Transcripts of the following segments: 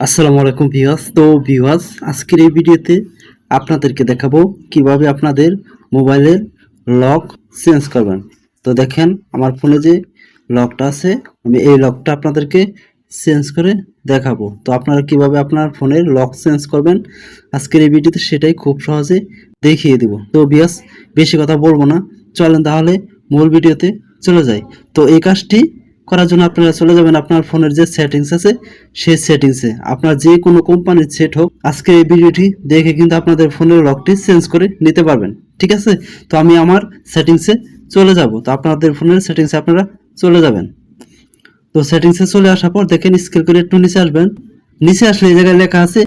আসসালামু আলাইকুম ভিউয়ার্স। তো ভিউয়ার্স, আজকের এই ভিডিওতে আপনাদেরকে দেখাবো কীভাবে আপনাদের মোবাইলের লক চেঞ্জ করবেন। তো দেখেন, আমার ফোনে যে লকটা আছে, আমি এই লকটা আপনাদেরকে চেঞ্জ করে দেখাবো। তো আপনারা কীভাবে আপনার ফোনের লক চেঞ্জ করবেন, আজকের এই ভিডিওতে সেটাই খুব সহজে দেখিয়ে দিব। তো ভিউয়ার্স, বেশি কথা বলব না। চলেন তাহলে মূল ভিডিওতে চলে যাই। তো এই কাজটি করার জন্য আপনারা চলে যাবেন আপনার ফোনের যে সেটিংস আছে, সেই সেটিংসে আপনার যে কোনো কোম্পানির সেট হোক আজকে এই ভিডিওটি দেখে কিন্তু আপনাদের ফোনের লকটি চেঞ্জ করে নিতে পারবেন। ঠিক আছে? তো আমি আমার সেটিংসে চলে যাব। তো আপনাদের ফোনের সেটিংসে আপনারা চলে যাবেন। তো সেটিংসে চলে আসার পর দেখেন স্কেল করে একটু নিচে আসবেন। নিচে আসলে এই জায়গায় লেখা আছে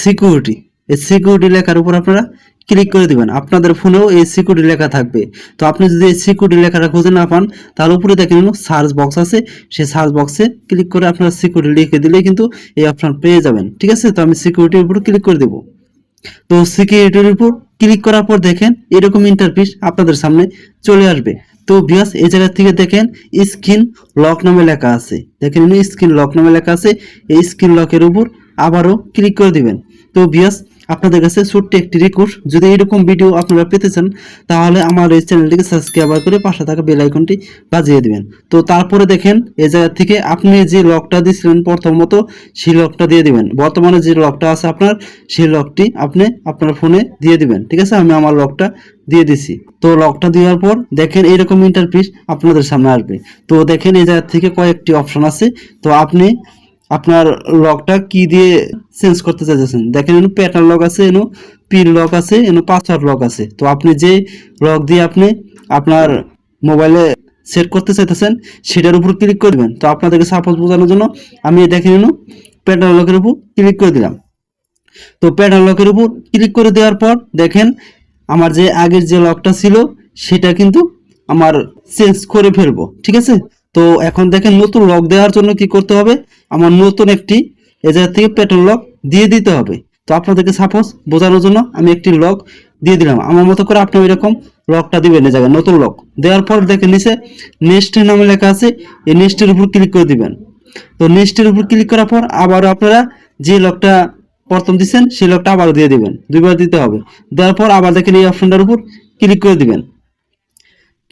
সিকিউরিটি এই সিকিউরিটি লেখার উপর আপনারা ক্লিক করে দিবেন। আপনাদের ফোনেও এই সিকিউরিটি লেখা থাকবে। তো আপনি যদি এই সিকিউরিটি লেখাটা খুঁজে না পান, তাহলে উপরে দেখেন সার্চ বক্স আছে। সেই সার্চ বক্সে ক্লিক করে আপনারা সিকিউরিটি লিখে দিলে কিন্তু এই অপশন পেয়ে যাবেন। ঠিক আছে? তো আমি সিকিউরিটির উপর ক্লিক করে দেবো। তো সিকিউরিটির উপর ক্লিক করার পর দেখেন এরকম ইন্টারফেস আপনাদের সামনে চলে আসবে। তো বিয়াস এই জায়গা থেকে দেখেন স্ক্রিন লক নামে লেখা আছে। দেখেন স্ক্রিন লক নামে লেখা আছে। এই স্ক্রিন লকের উপর আবারও ক্লিক করে দিবেন। তো বিয়াস আপনাদের কাছে ছোট্ট একটি রিকোয়েস্ট যদি এরকম ভিডিও আপনারা পেতে চান, তাহলে আমার এই চ্যানেলটিকে সাবস্ক্রাইব করে পাশে থাকা বেল আইকনটি বাজিয়ে দিবেন। তো তারপরে দেখেন, এই জায়গা থেকে আপনি যে লকটা দিয়েছিলেন প্রথমত, সেই লকটা দিয়ে দিবেন। বর্তমানে যে লকটা আছে আপনার, সেই লকটি আপনি আপনার ফোনে দিয়ে দিবেন। ঠিক আছে? আমি আমার লকটা দিয়ে দিছি। তো লকটা দেওয়ার পর দেখেন এরকম ইন্টারফেস আপনাদের সামনে আসবে। তো দেখেন এই জায়গা থেকে কয়েকটি অপশন আছে। তো আপনি আপনার লকটা কি দিয়ে চেঞ্জ করতে চাইতেছেন? দেখেন এনো প্যাটার্ন লক আছে এনো পিন লক আছে এনো পাসওয়ার্ড লক আছে। তো আপনি যে লক দিয়ে আপনি আপনার মোবাইলে সেট করতে চাইতেছেন, সেটার উপর ক্লিক করবেন তো আপনাদেরকে সাপোজ বোঝানোর জন্য আমি দেখেন এনো প্যাটার্ন লকের উপর ক্লিক করে দিলাম। তো প্যাটার্ন লকের উপর ক্লিক করে দেওয়ার পর দেখেন, আমার যে আগের যে লকটা ছিল, সেটা কিন্তু আমার চেঞ্জ করে ফেলব। ঠিক আছে? তো এখন দেখেন নতুন লক দেওয়ার জন্য কি করতে হবে? আমার নতুন একটি এ জায়গা থেকে প্যাটার্ন লক দিয়ে দিতে হবে। তো আপনাদেরকে সাপোজ বোঝানোর জন্য আমি একটি লক দিয়ে দিলাম। আমার মতো করে আপনি ওইরকম লকটা দিবেন এই জায়গায়, নতুন লক দেওয়ার পর দেখেন নিচে নেক্সটের নামে লেখা আছে, এই নেক্সটের উপর ক্লিক করে দিবেন। তো নেক্সটের উপর ক্লিক করার পর আবার আপনারা যে লকটা প্রথম দিচ্ছেন, সেই লকটা আবার দিয়ে দিবেন। দুইবার দিতে হবে। দেওয়ার পর আবার দেখেন এই অপশনটার উপর ক্লিক করে দিবেন।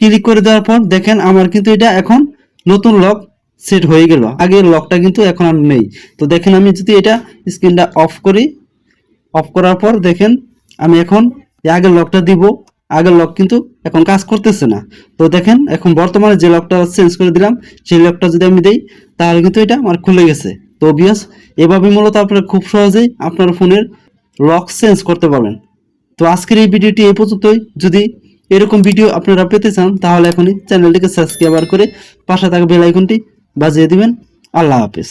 ক্লিক করে দেওয়ার পর দেখেন আমার কিন্তু এটা এখন নতুন লক সেট হয়ে গেল। আগের লকটা কিন্তু এখন আর নেই। তো দেখেন আমি যদি এটা স্ক্রিনটা অফ করি অফ করার পর দেখেন আমি এখন আগের লকটা দিব। আগের লক কিন্তু এখন কাজ করতেছে না। তো দেখেন এখন বর্তমানে যে লকটা চেঞ্জ করে দিলাম, সেই লকটা যদি আমি দেই, তাহলে কিন্তু এটা আমার খুলে গেছে। তো বিয়াস এভাবে মূলত আপনারা খুব সহজেই আপনার ফোনের লক চেঞ্জ করতে পারবেন। তো আজকের এই ভিডিওটি এই পর্যন্তই। যদি এরকম ভিডিও আপনারা পেতে চান, তাহলে এখনই চ্যানেলটিকে সাবস্ক্রাইব করে পাশে থাকা বেল আইকনটি বাজিয়ে দিবেন। আল্লাহ হাফেজ।